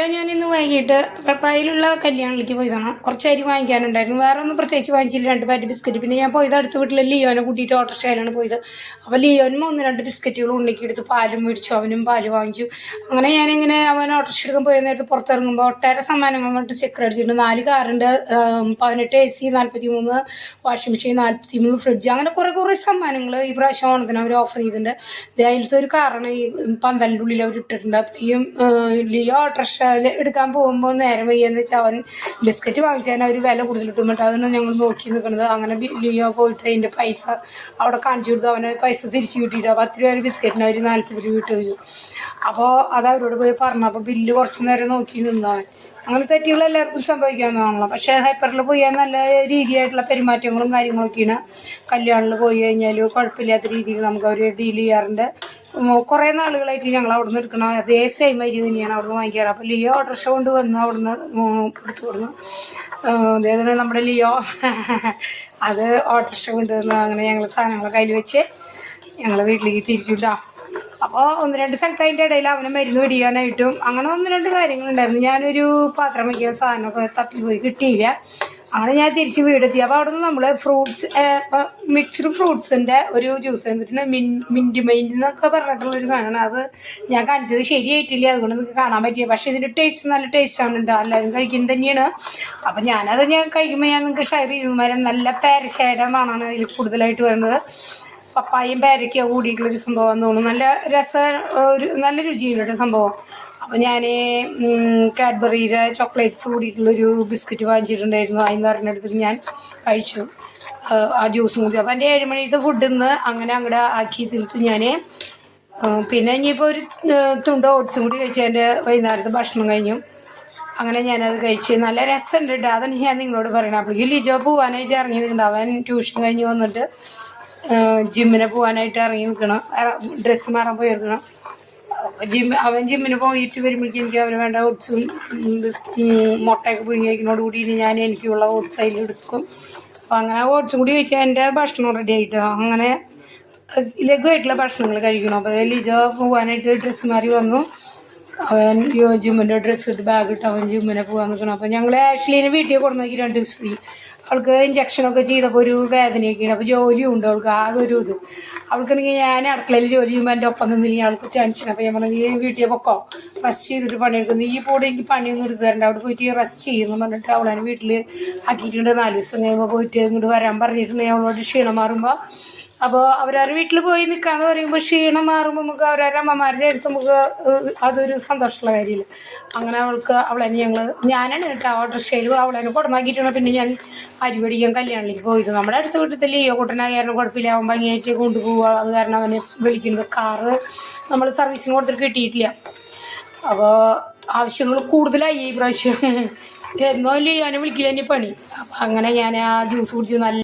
ഇല്ല ഞാൻ ഇന്ന് വൈകിട്ട് പപ്പായിലുള്ള കല്യാണിലേക്ക് പോയതാണ്. കുറച്ച് അരി വാങ്ങിക്കാനുണ്ടായിരുന്നു. വേറെ ഒന്നും പ്രത്യേകിച്ച് വാങ്ങിച്ചില്ല. രണ്ട് പാറ്റ് ബിസ്ക്കറ്റ്. പിന്നെ ഞാൻ പോയത് അടുത്ത വീട്ടിലെ ലിയോനെ കൂട്ടിയിട്ട് ഓട്ടോറിക്ഷയിലാണ് പോയത്. അപ്പോൾ ലിയോനും ഒന്ന് രണ്ട് ബിസ്ക്കറ്റുകൾ ഉണ്ടെങ്കിൽ എടുത്ത് പാലും മേടിച്ചു. അവനും പാൽ വാങ്ങിച്ചു. അങ്ങനെ ഞാനിങ്ങനെ അവൻ ഓട്ടോറിക്ഷ എടുക്കാൻ പോയ നേരത്ത് പുറത്തിറങ്ങുമ്പോൾ ഒട്ടേറെ സമ്മാനങ്ങൾ കൊണ്ട് ചെക്കർ അടിച്ചിട്ടുണ്ട്. നാല് കാറുണ്ട്. പതിനെട്ട് എ സി നാൽപ്പത്തി മൂന്ന് വാഷിംഗ് മെഷീൻ നാൽപ്പത്തി മൂന്ന് ഫ്രിഡ്ജ്. അങ്ങനെ കുറേ കുറേ സമ്മാനങ്ങൾ ഈ പ്രാവശ്യം ഓണത്തിന് അവർ ഓഫർ ചെയ്തിട്ടുണ്ട്. അതിലത്തെ ഒരു കാറാണ് ഈ പന്തലിന്റെ ഉള്ളിൽ അവർ ഇട്ടിട്ടുണ്ട് ഈ ലിയോ ഓട്ടോറിക്ഷ എടുക്കാൻ പോകുമ്പോൾ നേരം വയ്യെന്ന് വെച്ചാൽ അവൻ ബിസ്ക്കറ്റ് വാങ്ങിച്ചാൽ അവർ വില കൂടുതൽ കിട്ടുന്നുണ്ട് അതൊന്നും ഞങ്ങൾ നോക്കി നിൽക്കുന്നത് അങ്ങനെ ലിയോ പോയിട്ട് അതിന്റെ പൈസ അവിടെ കാണിച്ചു കൊടുത്തു. അവനെ പൈസ തിരിച്ചു കിട്ടിയിട്ട് പത്ത് രൂപ ഒരു ബിസ്ക്കറ്റിന് അവർ നാൽപ്പത് രൂപ വരും അപ്പോൾ അത് അവരോട് പോയി പറഞ്ഞു. അപ്പോൾ ബില്ല് കുറച്ച് നേരം നോക്കി നിന്നവൻ അങ്ങനെ തെറ്റുകൾ എല്ലാവർക്കും സംഭവിക്കാവുന്നതാണല്ലോ. പക്ഷേ ഹൈപ്പറിൽ പോയാൽ നല്ല രീതിയായിട്ടുള്ള പെരുമാറ്റങ്ങളും കാര്യങ്ങളൊക്കെയാണ്. കല്യാണിൽ പോയി കഴിഞ്ഞാൽ കുഴപ്പമില്ലാത്ത രീതിയിൽ നമുക്ക് അവർ ഡീൽ ചെയ്യാറുണ്ട്. കുറേ നാളുകളായിട്ട് ഞങ്ങൾ അവിടെ നിന്ന് എടുക്കണം അതേ സെയിം അരി തന്നെയാണ് അവിടെ നിന്ന് വാങ്ങിക്കാറ്. അപ്പോൾ ലിയോ ഓട്ടോറിക്ഷ കൊണ്ട് വന്ന് അവിടെ നിന്ന് എടുത്തു കൊടുന്നു അതേപോലെ നമ്മുടെ ലിയോ. അത് ഓട്ടോറിക്ഷ കൊണ്ടുവന്ന് അങ്ങനെ ഞങ്ങൾ സാധനങ്ങൾ കയ്യിൽ വെച്ച് ഞങ്ങൾ വീട്ടിലേക്ക് തിരിച്ചു അപ്പോൾ ഒന്ന് രണ്ട് സ്ഥലത്ത് അതിന്റെ ഇടയിൽ അവനെ മരുന്ന് പിടിക്കാനായിട്ടും അങ്ങനെ ഒന്ന് രണ്ട് കാര്യങ്ങളുണ്ടായിരുന്നു. ഞാനൊരു പാത്രം വയ്ക്കുന്ന സാധനമൊക്കെ തപ്പിപ്പോയി കിട്ടിയില്ല. അങ്ങനെ ഞാൻ തിരിച്ച് വീടെത്തി. അപ്പോൾ അവിടെ നിന്ന് നമ്മൾ ഫ്രൂട്ട്സ് മിക്സ്ഡ് ഫ്രൂട്ട്സിന്റെ ഒരു ജ്യൂസ് എന്നിട്ട് മിൻ മിന്റ് മൈൻഡ് എന്നൊക്കെ പറഞ്ഞിട്ടുള്ള ഒരു സാധനമാണ്. അത് ഞാൻ കാണിച്ചത് ശരിയായിട്ടില്ല. അതുകൊണ്ട് നിങ്ങൾക്ക് കാണാൻ പറ്റില്ല. പക്ഷേ ഇതിന്റെ ടേസ്റ്റ് നല്ല ടേസ്റ്റാണ് കേട്ടോ എല്ലാവരും കഴിക്കുന്നത് തന്നെയാണ്. അപ്പോൾ ഞാനത് ഞാൻ കഴിക്കുമ്പോൾ ഞാൻ നിങ്ങൾക്ക് ഷെയർ ചെയ്തു. മരം നല്ല പേരക്കയുടെ മണമാണ് ഇതിൽ കൂടുതലായിട്ട് വരുന്നത്. പപ്പായും പേരയ്ക്ക കൂടിയിട്ടുള്ളൊരു സംഭവം തോന്നുന്നു. നല്ല രസ ഒരു നല്ല കേട്ടോ സംഭവം. അപ്പോൾ ഞാൻ കാഡ്ബറിയുടെ ചോക്ലേറ്റ്സ് കൂടിയിട്ടുള്ളൊരു ബിസ്ക്കറ്റ് വാങ്ങിച്ചിട്ടുണ്ടായിരുന്നു. അതിന് പറഞ്ഞെടുത്തിട്ട് ഞാൻ കഴിച്ചു. ആ, ജ്യൂസും കൂടി. അപ്പോൾ എന്റെ ഏഴ് മണിത്തെ ഫുഡിൽ നിന്ന് അങ്ങനെ അങ്ങോട്ട് ആക്കി തീർത്തു ഞാൻ പിന്നെ ഇനിയിപ്പോൾ ഒരു തുണ്ട ഓട്സും കൂടി കഴിച്ച് എന്റെ വൈകുന്നേരത്തെ ഭക്ഷണം കഴിഞ്ഞു. അങ്ങനെ ഞാനത് കഴിച്ച്. നല്ല രസമുണ്ട് കേട്ടോ അതാണ് ഞാൻ നിങ്ങളോട് പറയണം. അപ്പോഴേക്കും ലിജോ പോകാനായിട്ട് ഇറങ്ങി നിൽക്കണം അവൻ ട്യൂഷൻ കഴിഞ്ഞ് വന്നിട്ട് ജിമ്മിനെ പോകാനായിട്ട് ഇറങ്ങി നിൽക്കണം. ഡ്രസ്സ് മാറാൻ പോയിരിക്കണം ജിം അവൻ ജിമ്മിന് പോയിട്ട് വരുമ്പോഴേക്കും എനിക്ക് അവന് വേണ്ട ഓട്സും മുട്ടയൊക്കെ പുഴുങ്ങിയതിനോട് കൂടി ഞാൻ എനിക്കുള്ള ഓട്സ് അതിൽ എടുക്കും. അപ്പം അങ്ങനെ ഓട്സും കൂടി കഴിച്ചാൽ എന്റെ ഭക്ഷണം റെഡി ആയിട്ടോ. അങ്ങനെ ലഘുവായിട്ടുള്ള ഭക്ഷണങ്ങൾ കഴിക്കണം അപ്പോൾ ലിജോ പോകാനായിട്ട് ഡ്രസ്സ് മാറി വന്നു. അവൻ ജിമ്മിന്റെ ഡ്രസ്സ് ഇട്ട് ബാഗ് ഇട്ട് അവൻ ജിമ്മിനെ പോകാൻ നിൽക്കണം അപ്പോൾ ഞങ്ങൾ ആഷ്ലീനെ വീട്ടിൽ കൊടുന്നു നോക്കി രണ്ട് ദിവസം അവൾക്ക് ഇഞ്ചക്ഷനൊക്കെ ചെയ്തപ്പോൾ ഒരു വേദനയൊക്കെയാണ് അപ്പോൾ ജോലിയും ഉണ്ട് അവൾക്ക് ആകെ ഒരു ഇത്. അവൾക്കാണെങ്കിൽ ഞാൻ അടുക്കളയിൽ ജോലി ചെയ്യുമ്പോൾ എന്റെ ഒപ്പം നിന്നില്ലെങ്കിൽ അവൾക്ക് ടെൻഷൻ അപ്പോൾ ഞാൻ പറഞ്ഞു നീ വീട്ടിൽ പൊക്കോ റെസ്റ്റ് ചെയ്തിട്ട് പണിയെടുക്കും. നീ പോടെ എനിക്ക് പണിയൊന്നും എടുത്ത് തരണ്ട. അവിടെ പോയിട്ട് റെസ്റ്റ് ചെയ്യുന്നു പറഞ്ഞിട്ട് അവളെ വീട്ടിൽ ആക്കിയിട്ടുണ്ട്. നാല് ദിവസം കഴിയുമ്പോൾ പോയിട്ട് ഇങ്ങോട്ട് വരാൻ പറഞ്ഞിട്ടുണ്ടെങ്കിൽ അവളോട് ക്ഷീണം മാറുമ്പോൾ അപ്പോൾ അവരവരുടെ വീട്ടിൽ പോയി നിൽക്കാന്ന് പറയുമ്പോൾ ക്ഷീണം മാറുമ്പോൾ നമുക്ക് അവരവരുടെ അമ്മമാരുടെ അടുത്ത് നമുക്ക് അതൊരു സന്തോഷമുള്ള കാര്യമില്ല? അങ്ങനെ അവൾക്ക് അവളെ ഞങ്ങൾ ഞാനാണ് കേട്ടോ ഓട്ടോറിക്ഷയിൽ അവളെ കൊടുന്നാക്കിയിട്ടാണ് പിന്നെ ഞാൻ അരിപടിക്കാൻ കല്യാണത്തിലേക്ക് പോയത്. നമ്മുടെ അടുത്ത വീട്ടിൽ ലിയോ കുട്ടനായ കാരണം കുഴപ്പമില്ല അവൻ ഭംഗിയായിട്ട് കൊണ്ടുപോവുക. അത് കാരണം അവനെ വിളിക്കുന്നത് കാറ് നമ്മൾ സർവീസിന് കൊടുത്തിട്ട് കിട്ടിയിട്ടില്ല. അപ്പോൾ ആവശ്യങ്ങൾ കൂടുതലായി ഈ പ്രാവശ്യം. എന്നോ ലിയോനെ വിളിക്കില്ല ഇനി പണി. അപ്പം അങ്ങനെ ഞാൻ ആ ജ്യൂസ് കുടിച്ച് നല്ല